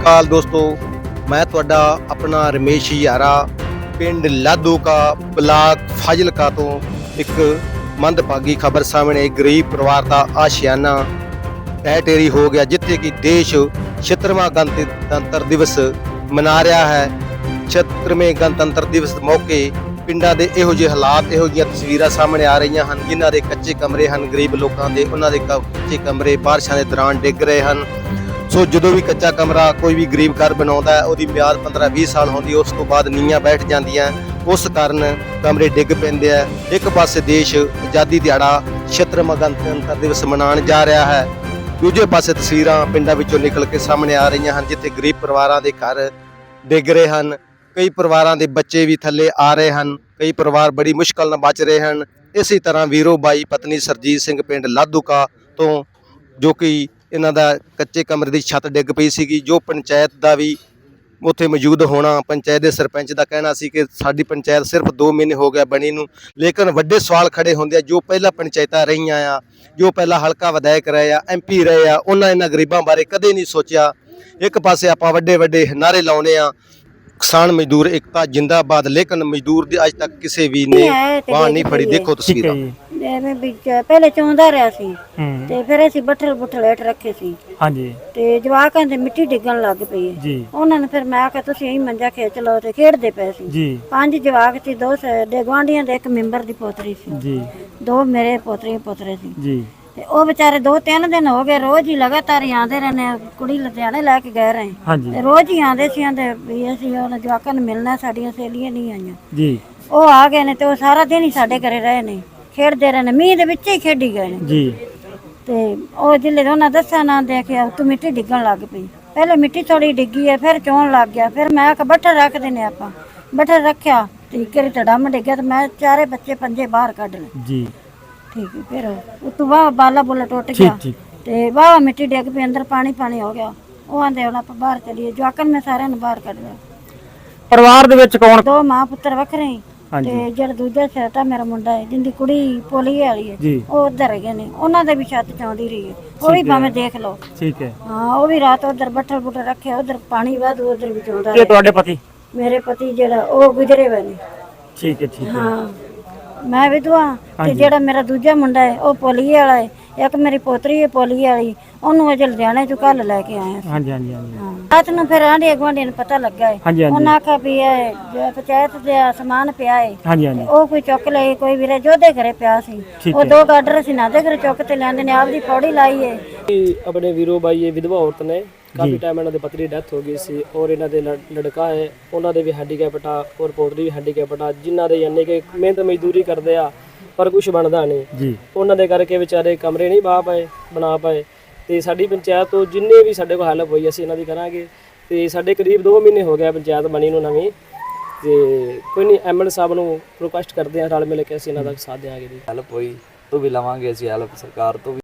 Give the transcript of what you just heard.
ਅਕਾਲ ਦੋਸਤੋ, ਮੈਂ ਤੁਹਾਡਾ ਆਪਣਾ ਰਮੇਸ਼ ਯਾਰਾ, ਪਿੰਡ ਲਾਧੂਕਾ ਬਲਾਕ ਫਾਜ਼ਿਲਕਾ ਤੋਂ ਇੱਕ ਮੰਦਭਾਗੀ ਖਬਰ ਸਾਹਮਣੇ ਆਈ। ਗਰੀਬ ਪਰਿਵਾਰ ਦਾ ਆਸ਼ਿਆਨਾ ਟੈਟੇਰੀ ਹੋ ਗਿਆ, ਜਿੱਥੇ ਕਿ ਦੇਸ਼ 76ਵਾਂ ਗਣਤੰਤਰ ਦਿਵਸ ਮਨਾ ਰਿਹਾ ਹੈ 76ਵੇਂ ਗਣਤੰਤਰ ਦਿਵਸ ਮੌਕੇ ਪਿੰਡਾਂ ਦੇ ਇਹੋ ਜਿਹੇ ਹਾਲਾਤ, ਇਹੋ ਜਿਹੀਆਂ ਤਸਵੀਰਾਂ ਸਾਹਮਣੇ ਆ ਰਹੀਆਂ ਹਨ, ਜਿਨ੍ਹਾਂ ਦੇ ਕੱਚੇ ਕਮਰੇ ਹਨ ਗਰੀਬ ਲੋਕਾਂ ਦੇ, ਉਹਨਾਂ ਦੇ ਕ- ਕੱਚੇ ਕਮਰੇ ਬਾਰਿਸ਼ਾਂ ਦੇ ਦੌਰਾਨ ਡਿੱਗ ਰਹੇ ਹਨ ਸੋ ਜਦੋਂ ਵੀ ਕੱਚਾ ਕਮਰਾ ਕੋਈ ਵੀ ਗਰੀਬ ਘਰ ਬਣਾਉਂਦਾ ਹੈ, ਉਹਦੀ ਮਿਆਦ 15-20 ਸਾਲ ਹੁੰਦੀ, ਉਸ ਤੋਂ ਬਾਅਦ ਨੀਆਂ ਬੈਠ ਜਾਂਦੀਆਂ ਉਸ ਕਾਰਨ ਕਮਰੇ ਡਿੱਗ ਪੈਂਦੇ ਆ ਇੱਕ ਪਾਸੇ ਦੇਸ਼ ਆਜ਼ਾਦੀ ਦਿਹਾੜਾ 76ਵਾਂ ਗਣਤੰਤਰ ਦਿਵਸ ਮਨਾਉਣ ਜਾ ਰਿਹਾ ਹੈ। ਦੂਜੇ ਪਾਸੇ ਤਸਵੀਰਾਂ ਪਿੰਡਾਂ ਵਿੱਚੋਂ ਨਿਕਲ ਕੇ ਸਾਹਮਣੇ ਆ ਰਹੀਆਂ ਹਨ, ਜਿੱਥੇ ਗਰੀਬ ਪਰਿਵਾਰਾਂ ਦੇ ਘਰ ਡਿੱਗ ਰਹੇ ਹਨ। ਕਈ ਪਰਿਵਾਰਾਂ ਦੇ ਬੱਚੇ ਵੀ ਥੱਲੇ ਆ ਰਹੇ ਹਨ। ਕਈ ਪਰਿਵਾਰ ਬੜੀ ਮੁਸ਼ਕਲ ਨਾਲ ਬਚ ਰਹੇ ਹਨ। ਇਸੇ ਤਰ੍ਹਾਂ ਵੀਰੋ ਬਾਈ, ਪਤਨੀ ਸਰਜੀਤ ਸਿੰਘ ਪਿੰਡ ਲਾਧੂਕਾ ਤੋਂ, ਜੋ ਕਿ ਇਹਨਾਂ ਦਾ ਕੱਚੇ ਕਮਰੇ ਦੀ ਛੱਤ ਡਿੱਗ ਪਈ ਸੀਗੀ, ਜੋ ਪੰਚਾਇਤ ਦਾ ਵੀ ਉੱਥੇ ਮੌਜੂਦ ਹੋਣਾ, ਪੰਚਾਇਤ ਦੇ ਸਰਪੰਚ ਦਾ ਕਹਿਣਾ ਸੀ ਕਿ ਸਾਡੀ ਪੰਚਾਇਤ ਸਿਰਫ 2 ਮਹੀਨੇ ਹੋ ਗਿਆ ਬਣੀ ਨੂੰ, ਲੇਕਿਨ ਵੱਡੇ ਸਵਾਲ ਖੜੇ ਹੁੰਦੇ ਆ, ਜੋ ਪਹਿਲਾਂ ਪੰਚਾਇਤਾਂ ਰਹੀਆਂ ਆ, ਜੋ ਪਹਿਲਾਂ ਹਲਕਾ ਵਿਧਾਇਕ ਰਹੇ ਆ ਐਮਪੀ ਰਹੇ ਆ, ਉਹਨਾਂ ਇਹਨਾਂ ਗਰੀਬਾਂ ਬਾਰੇ ਕਦੇ ਨਹੀਂ ਸੋਚਿਆ। ਇੱਕ ਪਾਸੇ ਆਪਾਂ ਵੱਡੇ ਵੱਡੇ ਨਾਰੇ ਲਾਉਨੇ ਆ ਕਿਸਾਨ ਮਜ਼ਦੂਰ ਇਕਤਾ ਜਿੰਦਾਬਾਦ ਲੇਕਿਨ ਮਜ਼ਦੂਰ ਦੀ ਅੱਜ ਤੱਕ ਕਿਸੇ ਵੀ ਨੇ ਬਾਹ ਨਹੀਂ ਫੜੀ। ਦੇਖੋ ਤਸਵੀਰਾਂ ਐਵੇਂ ਵਿੱਚ ਪਹਿਲੇ ਚੌਂਦਾ ਰਿਹਾ ਸੀ। ਤੇ ਫਿਰ ਅਸੀਂ ਬੱਠਲ ਬੁੱਠਲ ਹੇਠ ਰੱਖੇ ਸੀ। ਹਾਂਜੀ। ਤੇ ਜਵਾਕਾਂ ਦੇ ਮਿੱਟੀ ਡਿੱਗਣ ਲੱਗ ਪਈ ਜੀ। ਉਹਨਾਂ ਨੇ ਫਿਰ ਮੈਂ ਕਿਹਾ ਤੁਸੀਂ ਇਹੀ ਮੰਜਾ ਖੇਚ ਲਓ ਤੇ ਖੇਡਦੇ ਪਏ ਸੀ। ਜੀ। ਪੰਜ ਜਵਾਕ ਸੀ ਦੋ ਦੇ ਗੁਆਂਢੀਆਂ ਦੇ ਇੱਕ ਮੈਂਬਰ ਦੀ ਪੋਤਰੀ ਸੀ। ਜੀ। ਦੋ ਮੇਰੇ ਪੋਤਰੀ ਪੋਤਰੇ ਸੀ। ਜੀ। ਤੇ ਉਹ ਵਿਚਾਰੇ ਦੋ ਤਿੰਨ ਦਿਨ ਹੋ ਗਏ ਰੋਜ਼ ਹੀ ਲਗਾਤਾਰ ਹੀ ਆਉਂਦੇ ਰਹੇ ਨੇ ਕੁੜੀ ਲੁਧਿਆਣੇ ਲੈ ਕੇ ਗਏ ਰਹੇ। ਹਾਂਜੀ। ਤੇ ਰੋਜ਼ ਹੀ ਆਉਂਦੇ ਸੀ ਆਂਦੇ ਵੀ ਅਸੀਂ ਉਹਨਾਂ ਜਵਾਕਾਂ ਨੂੰ ਮਿਲਣਾ ਸਾਡੀਆਂ ਸਹੇਲੀਆਂ ਨਹੀਂ ਆਈਆਂ। ਜੀ। ਉਹ ਆ ਗਏ ਨੇ ਤੇ ਉਹ ਸਾਰਾ ਦਿਨ ਹੀ ਸਾਡੇ ਘਰੇ ਰਹੇ ਨੇ ਖੇਡਦੇ ਰਹੇ ਨੇ ਮੀਂਹ ਦੇ ਵਿੱਚ ਹੀ ਖੇਡੀ ਗਏ ਨੇ। ਜੀ। ਤੇ ਉਹ ਜਿੱਲੇ ਉਹਨਾਂ ਦੱਸਿਆ ਨਾ ਦੇਖਿਆ ਤੂੰ ਮਿੱਟੀ ਡਿੱਗਣ ਲੱਗ ਪਈ। ਪਹਿਲੇ ਮਿੱਟੀ ਥੋੜੀ ਡਿੱਗੀ ਹੈ ਫਿਰ ਚੋਣ ਲੱਗ ਗਿਆ ਫਿਰ ਮੈਂ ਕਿਹਾ ਬੱਠਲ ਰੱਖਦੇ ਨੇ ਆਪਾਂ। ਬੱਠਲ ਰੱਖਿਆ ਤੇ ਵਾਰੀ ਡੰਮ ਡਿੱਗਿਆ ਤੇ ਮੈਂ ਚਾਰੇ ਬੱਚੇ ਪੰਜੇ ਬਾਹਰ ਕੱਢ ਲਏ। ਜੀ। ਠੀਕ ਹੈ ਫਿਰ ਉਹ ਤੋਂ ਬਾਅਦ ਬਾਲਾ ਬੁੱਲਾ ਟੁੱਟ ਗਿਆ। ਠੀਕ ਤੇ ਵਾਹ ਮਿੱਟੀ ਡਿੱਗ ਪਈ ਅੰਦਰ ਪਾਣੀ ਪਾਣੀ ਹੋ ਗਿਆ। ਉਹ ਆਂਦੇ ਹੁਣ ਆਪਾਂ ਬਾਹਰ ਚਲੀਏ ਜਵਾਕਾਂ ਨੇ ਸਾਰਿਆਂ ਨੂੰ ਬਾਹਰ ਕੱਢ ਲਿਆ। ਪਰਿਵਾਰ ਦੇ ਵਿੱਚ ਕੌਣ? ਦੋ ਮਾਂ ਪੁੱਤਰ ਵੱਖਰੇ ਹੀ। ਤੇ ਜਿਹੜਾ ਦੂਜਾ ਛੋਟਾ ਮੇਰਾ ਮੁੰਡਾ ਹੈ ਜਿੰਦੀ ਕੁੜੀ ਪੋਲੀ ਵਾਲੀ ਹੈ। ਉਹ ਉਧਰ ਹੈਗੇ ਨੇ ਉਹਨਾਂ ਦੇ ਵੀ ਛੱਤ ਚਾਉਂਦੀ ਰਹੀ ਹੈ। ਉਹ ਵੀ ਭਾਵੇਂ ਦੇਖ ਲਓ। ਠੀਕ ਹੈ। ਹਾਂ ਉਹ ਵੀ ਰਾਤ ਉਧਰ ਬੱਠਲ ਬੁੱਟਲ ਰੱਖਿਆ ਉਧਰ ਪਾਣੀ ਵਾਧੂ ਉਧਰ ਵੀ ਚਾਉਂਦਾ ਇਹ ਤੁਹਾਡੇ ਪਤੀ? ਮੇਰੇ ਪਤੀ ਜਿਹੜਾ ਉਹ ਗੁਜਰੇ ਹੋਏ ਨੇ। ਠੀਕ ਹੈ ਠੀਕ ਹੈ। ਹਾਂ। ਮੈਂ ਵਿਧਵਾ ਤੇ ਜਿਹੜਾ ਮੇਰਾ ਦੂਜਾ ਮੁੰਡਾ ਹੈ ਉਹ ਪੋਲੀ ਵਾਲਾ ਹੈ। ਇੱਕ ਮੇਰੀ ਪੋਤਰੀ ਹੈ ਪੋਲੀ ਵਾਲੀ। ਉਹਨੂੰ ਅਜੇ ਲੁਧਿਆਣੇ ਚੋਂ ਕੱਲ ਲੈ ਕੇ ਆਏ ਹਾਂ ਹਾਂਜੀ ਹਾਂਜੀ ਹਾਂਜੀ। ਹਾਂ। ਰਾਤ ਨੂੰ ਫਿਰ ਆਂਢੀ ਗੁਆਂਢੀ ਨੂੰ ਪਤਾ ਲੱਗਾ ਹੈ। ਹਾਂਜੀ ਹਾਂਜੀ। ਉਹਨਾਂ ਆਖਿਆ ਵੀ ਇਹ ਜੋ ਪੰਚਾਇਤ ਦੇ ਸਮਾਨ ਪਿਆ ਹੈ। ਹਾਂਜੀ ਹਾਂਜੀ। ਉਹ ਕੋਈ ਚੁੱਕ ਲਏ ਕੋਈ ਵੀਰੇ ਜੋਦੇ ਘਰੇ ਪਿਆ ਸੀ। ਠੀਕ ਉਹ ਦੋ ਗਾਡਰ ਸੀ ਨਾ ਦੇ ਘਰੇ ਚੁੱਕ ਤੇ ਲੈਂਦੇ ਨੇ ਆਪਦੀ ਫੌੜੀ ਲਾਈ ਏ ਇਹ ਆਪਣੇ ਵੀਰੋ ਬਾਈ ਇਹ ਵਿਧਵਾ ਔਰਤ ਨੇ ਕਾਫੀ ਟਾਈਮ ਇਹਨਾਂ ਦੇ ਪਤੀ ਦੀ ਡੈਥ ਹੋ ਗਈ ਸੀ ਔਰ ਇਹਨਾਂ ਦੇ ਲੜ- ਲੜਕਾ ਹੈ ਉਹਨਾਂ ਦੇ ਵੀ ਹੈਂਡੀਕੈਪਟ ਆ ਔਰ ਪੋਤਰੀ ਵੀ ਹੈਂਡੀਕੈਪਟ ਆ ਜਿਨ੍ਹਾਂ ਦੇ ਯਾਨੀ ਕਿ ਮਿਹਨਤ ਮਜ਼ਦੂਰੀ ਕਰਦੇ ਆ ਪਰ ਕੁਝ ਬਣਦਾ ਨਹੀਂ। ਜੀ। ਉਹਨਾਂ ਦੇ ਕਰਕੇ ਵਿਚਾਰੇ ਕਮਰੇ ਨਹੀਂ ਬਾ ਪਾਏ ਬਣਾ ਪਾਏ। ਤੇ ਸਾਡੀ ਪੰਚਾਇਤ ਤੋਂ ਜਿੰਨੇ ਵੀ ਸਾਡੇ ਕੋਲ ਹੈਲਪ ਹੋਈ ਅਸੀਂ ਇਹਨਾਂ ਦੀ ਕਰਾਂਗੇ। ਤੇ ਸਾਡੇ ਕਰੀਬ 2 ਮਹੀਨੇ ਹੋ ਗਿਆ ਪੰਚਾਇਤ ਬਣੀ ਨੂੰ ਨਵੀਂ। ਤੇ ਕੋਈ ਨਹੀਂ ਐਮਐਲ ਸਾਹਿਬ ਨੂੰ ਰਿਕੁਐਸਟ ਕਰਦੇ ਆ ਰਲ ਮਿਲ ਕੇ ਅਸੀਂ ਇਹਨਾਂ ਦਾ ਸਾਥ ਦੇਵਾਂਗੇ ਜੀ। ਹੈਲਪ ਹੋਈ ਤੋਂ ਵੀ ਲਵਾਂਗੇ ਅਸੀਂ ਹੈਲਪ ਸਰਕਾਰ ਤੋਂ ਵੀ।